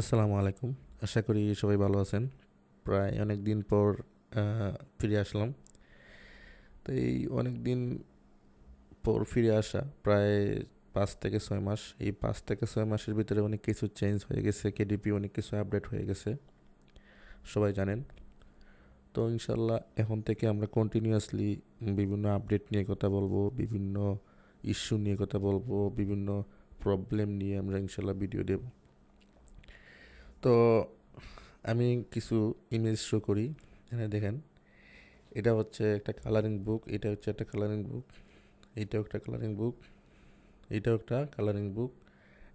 আসসালামু আলাইকুম। আশা করি সবাই ভালো আছেন। প্রায় অনেক দিন পর ফিরে আসলাম। তো এই অনেক দিন পর ফিরে আসা, প্রায় পাঁচ থেকে ছয় মাস। এই পাঁচ থেকে ছয় মাসের ভিতরে অনেক কিছু চেঞ্জ হয়ে গেছে কেডিপি অনেক কিছু আপডেট হয়ে গেছে। সবাই জানেন। তো ইনশাল্লাহ এখন থেকে আমরা কন্টিনিউয়াসলি বিভিন্ন আপডেট নিয়ে কথা বলব, বিভিন্ন ইস্যু নিয়ে কথা বলব, বিভিন্ন প্রবলেম নিয়ে আমরা ইনশাল্লাহ ভিডিও দেব। তো আমি কিছু ইমেজ শো করি। এখানে দেখেন, এটা হচ্ছে একটা কালারিং বুক এটা হচ্ছে একটা কালারিং বুক এইটাও একটা কালারিং বুক এটাও একটা কালারিং বুক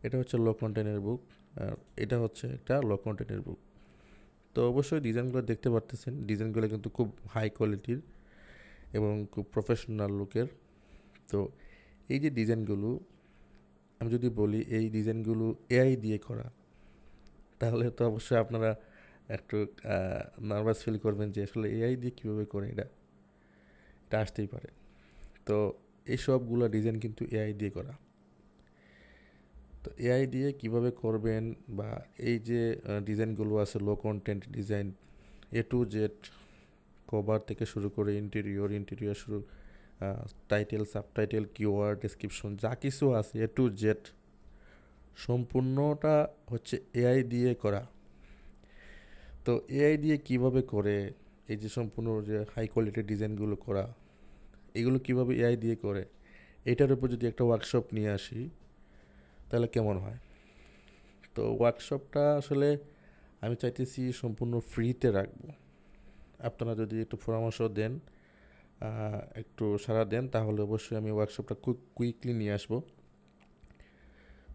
এটা হচ্ছে লো কন্টেনের বুক আর এটা হচ্ছে একটা লো কন্টেনের বুক তো অবশ্যই ডিজাইনগুলো দেখতে পারতেছেন। ডিজাইনগুলো কিন্তু খুব হাই কোয়ালিটির এবং খুব প্রফেশনাল লুকের তো এই যে ডিজাইনগুলো আমি যদি বলি, এই ডিজাইনগুলো এআই দিয়ে করা তাহলে তো অবশ্যই আপনারা একটু নার্ভাস ফিল করবেন যে আসলে এআই দিয়ে কীভাবে করে এটা? এটা আসতেই পারে। তো এই সবগুলো ডিজাইন কিন্তু এআই দিয়ে করা। তো এআই দিয়ে কীভাবে করবেন বা এই যে ডিজাইনগুলো আছে low content design A to Z cover থেকে শুরু করে ইন্টেরিয়র ইন্টেরিয়র শুরু টাইটেল সাবটাইটেল কিওয়ার্ড ডেসক্রিপশন যা কিছু আছে এ টু জেড সম্পূর্ণটা হচ্ছে এআই দিয়ে করা। তো এআই দিয়ে কীভাবে করে, এই যে সম্পূর্ণ যে হাই কোয়ালিটির ডিজাইনগুলো করা, এগুলো কীভাবে এআই দিয়ে করে, এটার উপর যদি একটা ওয়ার্কশপ নিয়ে আসি, তাহলে কেমন হয়? তো ওয়ার্কশপটা আসলে আমি চাইতেছি সম্পূর্ণ ফ্রিতে রাখব। আপনারা যদি একটু পরামর্শ দেন একটু সাড়া দেন, তাহলে অবশ্যই আমি ওয়ার্কশপটা কুইক কুইকলি নিয়ে আসব।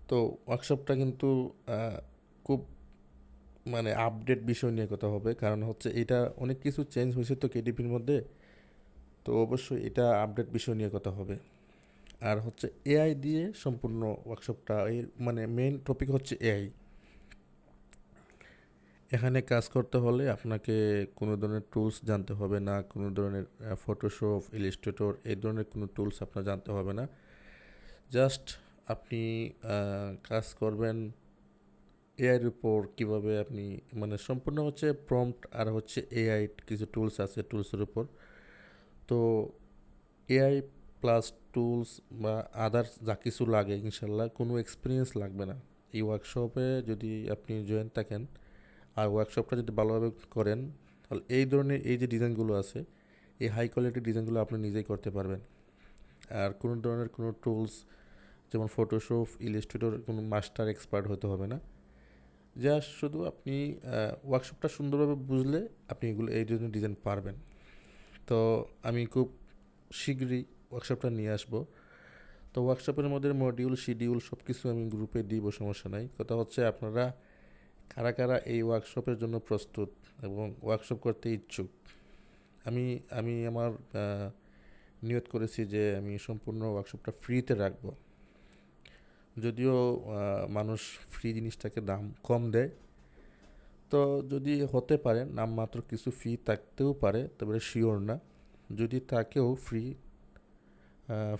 তো ওয়ার্কশপটা কিন্তু খুব মানে আপডেট বিষয় নিয়ে কথা হবে। কারণ হচ্ছে এটা অনেক কিছু চেঞ্জ হয়েছে তো কেডিপির মধ্যে। তো অবশ্যই এটা আপডেট বিষয় নিয়ে কথা হবে। আর হচ্ছে এআই দিয়ে সম্পূর্ণ ওয়ার্কশপটা এই মানে মেন টপিক হচ্ছে এআই এখানে কাজ করতে হলে আপনাকে কোনো ধরনের টুলস জানতে হবে না, কোনো ধরনের ফটোশপ ইলিস্ট্রেটর এই ধরনের কোনো টুলস আপনার জানতে হবে না। জাস্ট আপনি কাজ করবেন এআইয়ের উপর কীভাবে আপনি মানে সম্পূর্ণ হচ্ছে প্রম্পট আর হচ্ছে এআই কিছু টুলস আছে টুলসের উপর। তো এআই প্লাস টুলস বা আদার্স যা কিছু লাগে ইনশাল্লাহ, কোনো এক্সপিরিয়েন্স লাগবে না। এই ওয়ার্কশপে যদি আপনি জয়েন থাকেন, আর ওয়ার্কশপটা যদি ভালোভাবে করেন, তাহলে এই ধরনের এই যে ডিজাইনগুলো আছে, এই হাই কোয়ালিটির ডিজাইনগুলো আপনি নিজেই করতে পারবেন। আর কোনো ধরনের কোনো টুলস যেমন ফটোশপ ইলিস্ট্রেটর কোনো মাস্টার এক্সপার্ট হতে হবে না। জাস্ট শুধু আপনি ওয়ার্কশপটা সুন্দরভাবে বুঝলে আপনি এগুলো, এই জন্য ডিজাইন পারবেন। তো আমি খুব শীঘ্রই ওয়ার্কশপটা নিয়ে আসব। তো ওয়ার্কশপের মধ্যে মডিউল শিডিউল সব কিছু আমি গ্রুপে দিব, সমস্যা নাই। কথা হচ্ছে আপনারা কারা কারা এই ওয়ার্কশপের জন্য প্রস্তুত এবং ওয়ার্কশপ করতে ইচ্ছুক? আমি আমি আমার নিয়ত করেছি যে আমি সম্পূর্ণ ওয়ার্কশপটা ফ্রিতে রাখব। যদিও মানুষ ফ্রি জিনিসটাকে দাম কম দেয়। তো যদি হতে পারে, নামমাত্র কিছু ফি থাকতেও পারে, তবে শিওর না। যদি তাকেও ফ্রি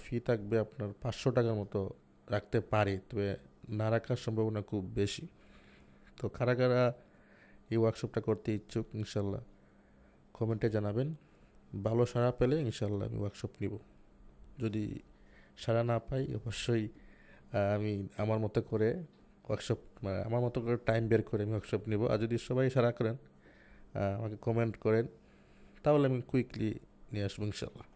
ফি থাকবে আপনার পাঁচশো টাকার মতো রাখতে পারে, তবে না রাখার সম্ভাবনা খুব বেশি। তো কারা কারা এই ওয়ার্কশপটা করতে ইচ্ছুক, ইনশাল্লাহ কমেন্টে জানাবেন। ভালো সাড়া পেলে ইনশাল্লাহ আমি ওয়ার্কশপ নিব। যদি সাড়া না পাই, অবশ্যই আমি আমার মতো করে ওয়ার্কশপ মানে আমার মতো করে টাইম বের করে আমি ওয়ার্কশপ নিব। আর যদি সবাই সারা করেন আমাকে কমেন্ট করেন, তাহলে আমি কুইকলি নিয়ে আসব ইনশাল্লাহ